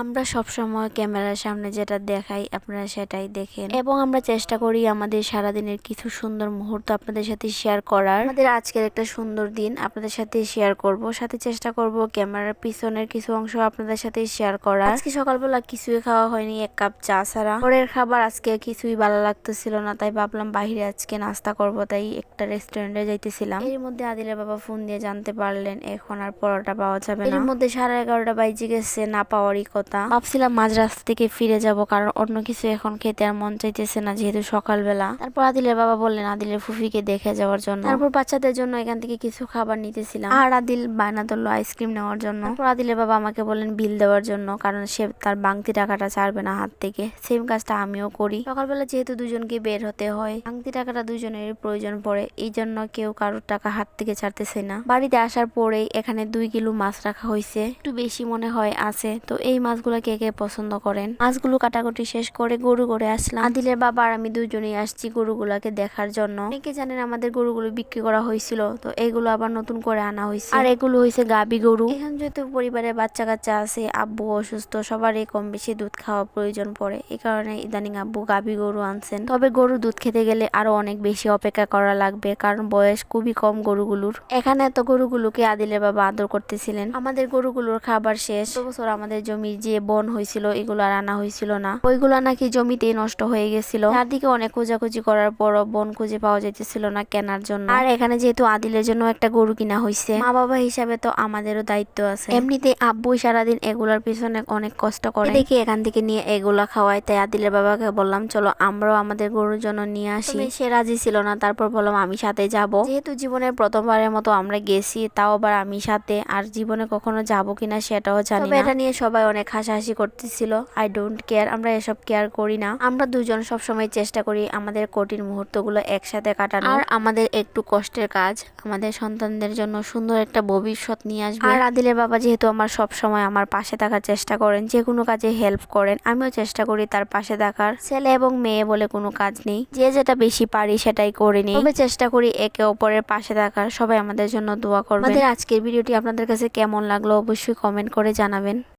আমরা সবসময় ক্যামেরার সামনে যেটা দেখাই, আপনারা সেটাই দেখেন। এবং আমরা চেষ্টা করি আমাদের সারাদিনের কিছু সুন্দর মুহূর্ত আপনাদের সাথে শেয়ার করার। আমাদের আজকের একটা সুন্দর দিন আপনাদের সাথে শেয়ার করব। সাথে চেষ্টা করব ক্যামেরার পিছনের কিছু অংশ আপনাদের সাথে শেয়ার করার। আজকে সকালবেলা কিছুই খাওয়া হয়নি, এক কাপ চা ছাড়া। পরের খাবার আজকে কিছুই ভালো লাগতেছিল না, তাই ভাবলাম বাইরে আজকে নাস্তা করব, তাই একটা রেস্টুরেন্টে যাইতেছিলাম। এর মধ্যে আদিলের বাবা ফোন দিয়ে জানতে পারলেন, এখন আর পরোটা পাওয়া যাবে না। এর মধ্যে সাড়ে এগারোটা বাইজে গেছে, না পাওয়ারই কথা। ভাবছিলাম মাঝ রাস্তা থেকে ফিরে যাব, কারণ অন্য কিছু এখন খেতে আর মন চাইতেছে না যেহেতু সকালবেলা। তারপর আদিলের বাবা বললেন, আদিলের ফুফিকে দেখে যাওয়ার জন্য। তারপর বাচ্চাদের জন্য এখান থেকে কিছু খাবার নিতেছিলাম। আর আদিল বায়না ধরলো আইসক্রিম নেওয়ার জন্য। তারপর আদিলের বাবা আমাকে বললেন, বিল দেওয়ার জন্য, কারণ সে তার বাংতি টাকাটা ছাড়বে না হাত থেকে। সেম কাজটা আমিও করি। সকালবেলা যেহেতু দুজনকে বের হতে হয়, বাংতি টাকাটা দুজনের প্রয়োজন পড়ে, এই জন্য কেউ কারোর টাকা হাত থেকে ছাড়তেছে না। বাড়িতে আসার পরেই এখানে দুই কিলো মাছ রাখা হয়েছে একটু বেশি মনে হয় আছে, তো এই মাছগুলো কে কে পছন্দ করেন। মাছগুলো কাটাকুটি শেষ করে গরু করে আসলাম। আদিলের বাবা আর আমি দুজনেই আসছি গরুগুলাকে দেখার জন্য। অনেকে জানেন আমাদের গরুগুলো বিক্রি করা হয়েছিল, তো এগুলো আবার নতুন করে আনা হয়েছে। আর এগুলো হয়েছে গাবি গরু। এখন যেহেতু পরিবারে বাচ্চা কাচ্চা আছে, আব্বু অসুস্থ, সবারই কম বেশি দুধ খাওয়া প্রয়োজন পড়ে। এই কারণে ইদানিং আব্বু গাবি গরু আনছেন। তবে গরু দুধ খেতে গেলে আরও অনেক বেশি অপেক্ষা করা লাগবে, কারণ বয়স খুবই কম গরুগুলোর। এখানে তো গরুগুলোকে আদিলের বাবা আদর করতেছিলেন। আমাদের গরুগুলোর খাবার শেষ। বছর আমাদের জমির যে বন হয়েছিল এগুলো আর আনা হয়েছিল না। ওইগুলো নাকি জমিতেই নষ্ট হয়ে গেছিল। চারদিকে অনেক খোঁজাখুঁজি করার পরও বন খুঁজে পাওয়া যাইতেছিল না কেনার জন্য। আর এখানে যেহেতু আদিলের জন্য একটা গরু কিনা হয়েছে মা বাবা হিসাবে তো আমাদেরও দায়িত্ব আছে। এমনিতে আব্বু সারাদিন এগুলার পিছনে অনেক কষ্ট করে। দেখি এখান থেকে নিয়ে এগুলা খাওয়াই তাই আদিলের বাবাকে বললাম চলো আমরাও আমাদের গরুর জন্য নিয়ে আসি। সে রাজি ছিল না তারপর বললাম আমি সাথে যাব। যেহেতু জীবনের প্রথমবারের মতো আমরা গেছি তাও আবার আমি সাথে আর জীবনে কখনো যাব কিনা সেটাও জানি এটা নিয়ে সবাই অনেক হাসাহাসি করতেছিল। আই ডোন্ট কেয়ার আমরা এসব কেয়ার করি না। আমরা দুজন সব সময় চেষ্টা করি আমাদের কঠিন মুহূর্তগুলো একসাথে কাটানো আর আমাদের একটু কষ্টের কাজ আমাদের সন্তানদের জন্য সুন্দর একটা ভবিষ্যৎ নিয়ে আসবে। আর আদিলের বাবা যেহেতু আমার সব সময় আমার পাশে থাকার চেষ্টা করেন যে কোনো কাজে হেল্প করেন আমিও চেষ্টা করি তার পাশে থাকার। ছেলে এবং মেয়ে বলে কোনো কাজ নেই। যে যেটা বেশি পারি সেটাই করে নিই। তবে চেষ্টা করি একে অপরের পাশে থাকার। সবাই আমাদের জন্য দোয়া করবে আমাদের আজকের ভিডিওটি আপনাদের কাছে কেমন লাগল অবশ্যই কমেন্ট করে জানাবেন।